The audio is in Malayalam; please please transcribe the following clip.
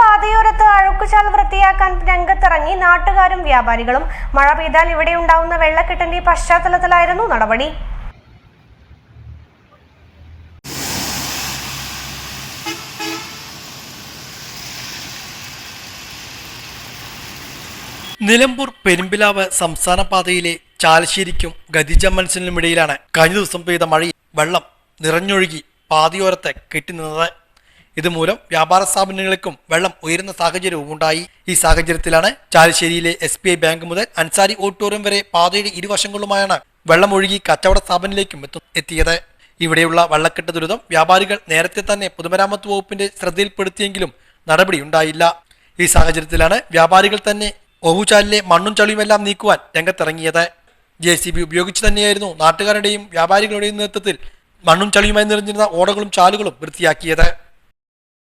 പാതയോരത്ത് അഴുക്കുചാൽ വൃത്തിയാക്കാൻ രംഗത്തിറങ്ങി നാട്ടുകാരും വ്യാപാരികളും. മഴ പെയ്താൽ ഇവിടെ ഉണ്ടാവുന്ന വെള്ളക്കെട്ടിന്റെ പശ്ചാത്തലത്തിലായിരുന്നു നടപടി. നിലമ്പൂർ പെരുമ്പിലാവ് സംസ്ഥാന പാതയിലെ ചാലശ്ശേരിക്കും ഗതിജമ്മൻസിനും ഇടയിലാണ് കഴിഞ്ഞ ദിവസം പെയ്ത മഴയിൽ വെള്ളം നിറഞ്ഞൊഴുകി പാതയോരത്ത് കെട്ടിനിന്നത് ഇതുമൂലം വ്യാപാര സ്ഥാപനങ്ങൾക്കും വെള്ളം ഉയരുന്ന സാഹചര്യവും ഉണ്ടായി. ഈ സാഹചര്യത്തിലാണ് ചാലശ്ശേരിയിലെ എസ് ബാങ്ക് മുതൽ അൻസാരി ഓഡിറ്റോറിയം വരെ പാതയുടെ ഇരുവശങ്ങളുമായാണ് വെള്ളം ഒഴുകി കച്ചവട സ്ഥാപനത്തിലേക്കും എത്തു- എത്തിയത്. ഇവിടെയുള്ള വെള്ളക്കെട്ട് ദുരിതം വ്യാപാരികൾ നേരത്തെ തന്നെ പൊതുമരാമത്ത് വകുപ്പിന്റെ ശ്രദ്ധയിൽപ്പെടുത്തിയെങ്കിലും നടപടിയുണ്ടായില്ല ഈ സാഹചര്യത്തിലാണ് വ്യാപാരികൾ തന്നെ ഓഹുചാലിലെ മണ്ണും ചളിയുമെല്ലാം നീക്കുവാൻ രംഗത്തിറങ്ങിയത്. ജെ സി ബി ഉപയോഗിച്ച് തന്നെയായിരുന്നു നാട്ടുകാരുടെയും വ്യാപാരികളുടെയും നേതൃത്വത്തിൽ മണ്ണും ചളിയുമായി നിറഞ്ഞിരുന്ന ഓടകളും ചാലുകളും വൃത്തിയാക്കിയത്.